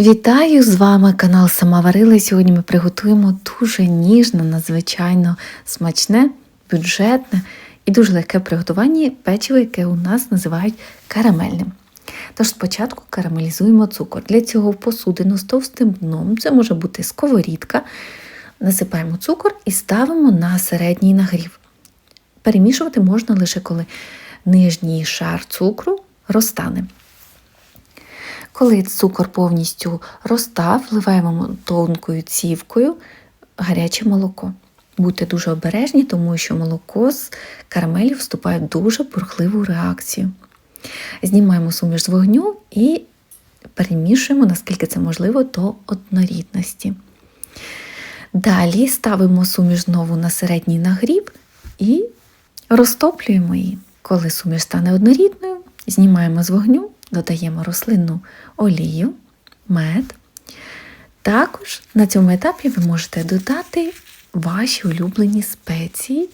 Вітаю з вами канал Сама Варила. Сьогодні ми приготуємо дуже ніжне, надзвичайно смачне, бюджетне і дуже легке приготування печиво, яке у нас називають карамельним. Тож спочатку карамелізуємо цукор. Для цього в посудину з товстим дном, це може бути сковорідка, насипаємо цукор і ставимо на середній нагрів. Перемішувати можна лише коли нижній шар цукру розтане. Коли цукор повністю розтав, вливаємо тонкою цівкою гаряче молоко. Будьте дуже обережні, тому що молоко з карамелі вступає в дуже бурхливу реакцію. Знімаємо суміш з вогню і перемішуємо, наскільки це можливо, до однорідності. Далі ставимо суміш знову на середній нагрів і розтоплюємо її. Коли суміш стане однорідною, знімаємо з вогню, додаємо рослинну олію, мед. Також на цьому етапі ви можете додати ваші улюблені спеції,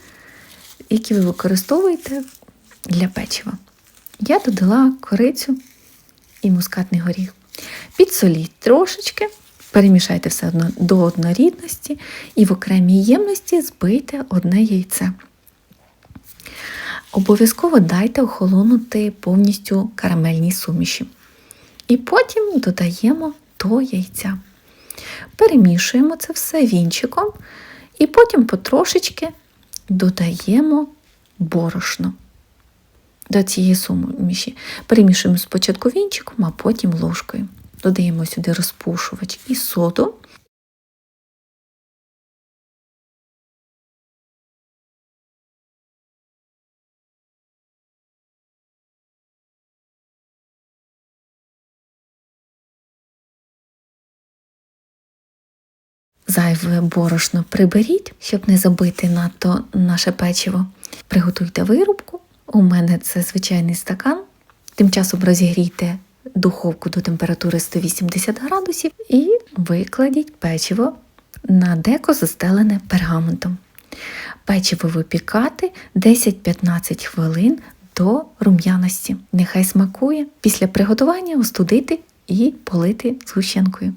які ви використовуєте для печива. Я додала корицю і мускатний горіх. Підсоліть трошечки, перемішайте все одно до однорідності і в окремій ємності збийте одне яйце. Обов'язково дайте охолонути повністю карамельній суміші. І потім додаємо до яйця. Перемішуємо це все вінчиком, і потім потрошечки додаємо борошно до цієї суміші. Перемішуємо спочатку вінчиком, а потім ложкою. Додаємо сюди розпушувач і соду. Зайве борошно приберіть, щоб не забити надто наше печиво. Приготуйте вирубку. У мене це звичайний стакан. Тим часом розігрійте духовку до температури 180 градусів і викладіть печиво на деко застелене пергаментом. Печиво випікати 10-15 хвилин до рум'яності. Нехай смакує. Після приготування остудити і полити згущенкою.